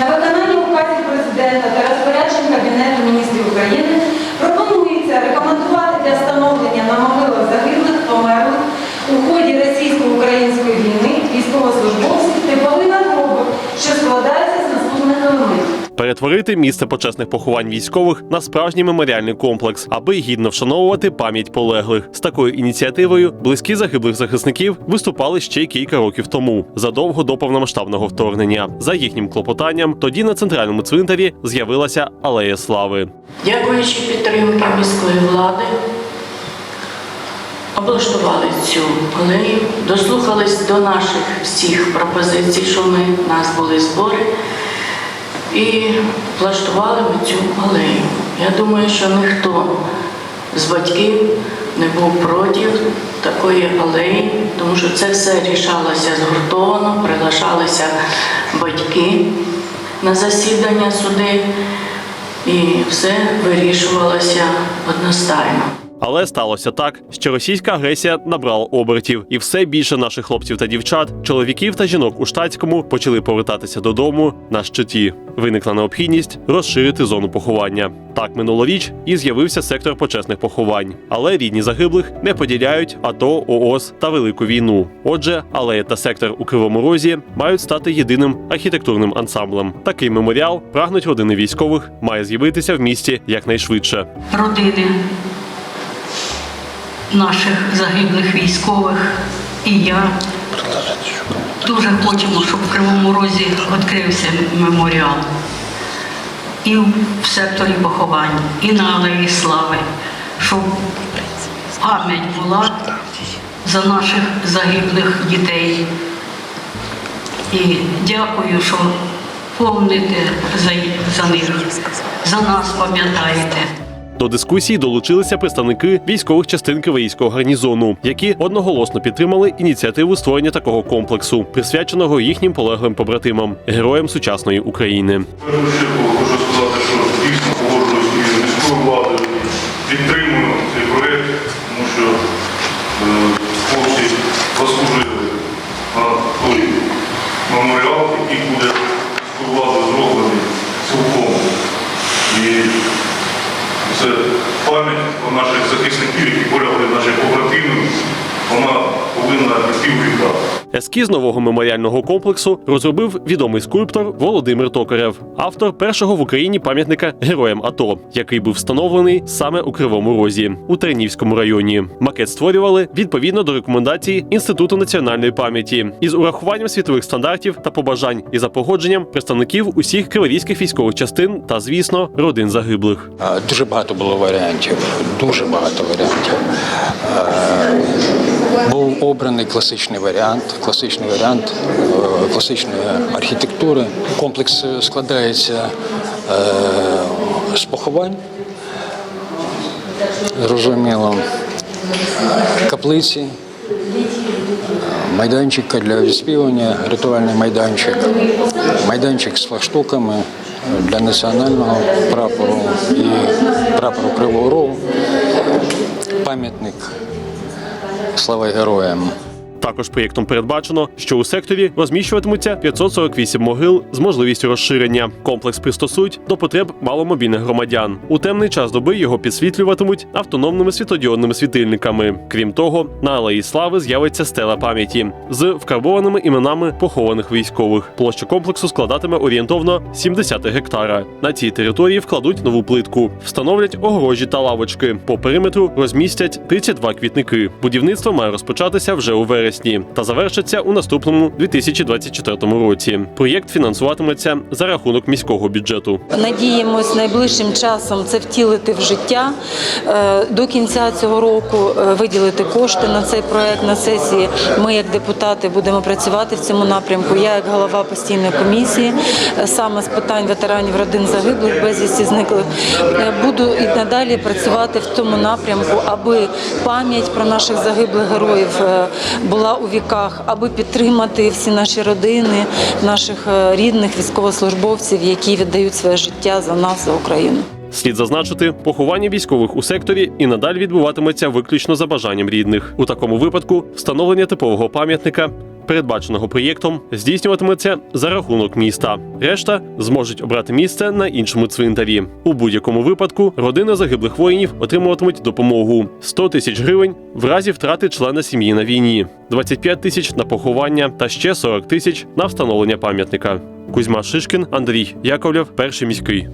На виконання указів президента та розпоряджень Кабінету міністрів України пропонується рекомендувати для встановлення на могилах загиблих померлих у ході російсько-української війни військовослужбовців типовий надгробок, що складається з наступних елементів. Перетворити місце почесних поховань військових на справжній меморіальний комплекс, аби гідно вшановувати пам'ять полеглих. З такою ініціативою близькі загиблих захисників виступали ще кілька років тому, задовго до повномасштабного вторгнення. За їхнім клопотанням, тоді на центральному цвинтарі з'явилася алея слави. Дякуючи підтримки міської влади, облаштували цю алею, дослухались до наших всіх пропозицій, що ми у нас були збори, і влаштували ми цю алею. Я думаю, що ніхто з батьків не був проти такої алеї, тому що це все рішалося згуртовано, приглашалися батьки на засідання суди. І все вирішувалося одностайно. Але сталося так, що російська агресія набрала обертів, і все більше наших хлопців та дівчат, чоловіків та жінок у штатському почали повертатися додому на щиті. Виникла необхідність розширити зону поховання. Так минулоріч і з'явився сектор почесних поховань. Але рідні загиблих не поділяють АТО, ООС та велику війну. Отже, алея та сектор у Кривому Розі мають стати єдиним архітектурним ансамблем. Такий меморіал прагнуть родини військових має з'явитися в місті якнайшвидше. родини наших загиблих військових і я дуже хочемо, щоб в Кривому Розі відкрився меморіал. І в секторі поховань, і на Алеї Слави, щоб пам'ять була за наших загиблих дітей. І дякую, що помните за, них, за нас пам'ятаєте. До дискусії долучилися представники військових частин Кивийського гарнізону, які одноголосно підтримали ініціативу створення такого комплексу, присвяченого їхнім полеглим побратимам, героям сучасної України. Хочу сказати, що дійсно погоджуюсь із міською владою, підтримую цей проєкт, тому що е, хлопці заслужили на той меморіал, який буде міською владою зроблений цілком. І це пам'ять про наших захисників, які повинна йти. Ескіз нового меморіального комплексу розробив відомий скульптор Володимир Токарев, автор першого в Україні пам'ятника героям АТО, який був встановлений саме у Кривому Розі у Тернівському районі. Макет створювали відповідно до рекомендацій Інституту національної пам'яті із урахуванням світових стандартів та побажань і за погодженням представників усіх криворізьких військових частин та, звісно, родин загиблих. Дуже багато було варіантів, дуже багато варіантів. Був обраний класичний варіант, класичний варіант е, класичної архітектури. Комплекс е, складається е, з поховань, зрозуміло, каплиці, майданчик для відспівання, ритуальний майданчик, майданчик з флагштоками для національного прапору і прапору Кривого Рогу, пам'ятник слава героям. Також проєктом передбачено, що у секторі розміщуватимуться 548 могил з можливістю розширення. Комплекс пристосують до потреб маломобільних громадян. У темний час доби його підсвітлюватимуть автономними світлодіодними світильниками. Крім того, на алеї слави з'явиться стела пам'яті з вкарбованими іменами похованих військових. Площа комплексу складатиме орієнтовно 70 гектара. На цій території вкладуть нову плитку, встановлять огорожі та лавочки. По периметру розмістять 32 квітники. Будівництво має розпочатися вже у вересні та завершиться у наступному 2024 році. Проєкт фінансуватиметься за рахунок міського бюджету. Надіємось найближчим часом це втілити в життя. Е, До кінця цього року е, виділити кошти на цей проект на сесії. Ми, як депутати, будемо працювати в цьому напрямку. Я, як голова постійної комісії, е, саме з питань ветеранів родин загиблих, безвісті зниклих, буду і надалі працювати в тому напрямку, аби пам'ять про наших загиблих героїв е, була у віках, аби підтримати всі наші родини, наших е, рідних військовослужбовців, які віддають своє життя за нас, за Україну. Слід зазначити, поховання військових у секторі і надалі відбуватиметься виключно за бажанням рідних. У такому випадку встановлення типового пам'ятника передбаченого проєктом, здійснюватиметься за рахунок міста. Решта зможуть обрати місце на іншому цвинтарі. У будь-якому випадку родини загиблих воїнів отримуватимуть допомогу 100 тисяч гривень в разі втрати члена сім'ї на війні, 25 тисяч на поховання та ще 40 тисяч на встановлення пам'ятника. Кузьма Шишкін, Андрій Яковлєв, перший міський.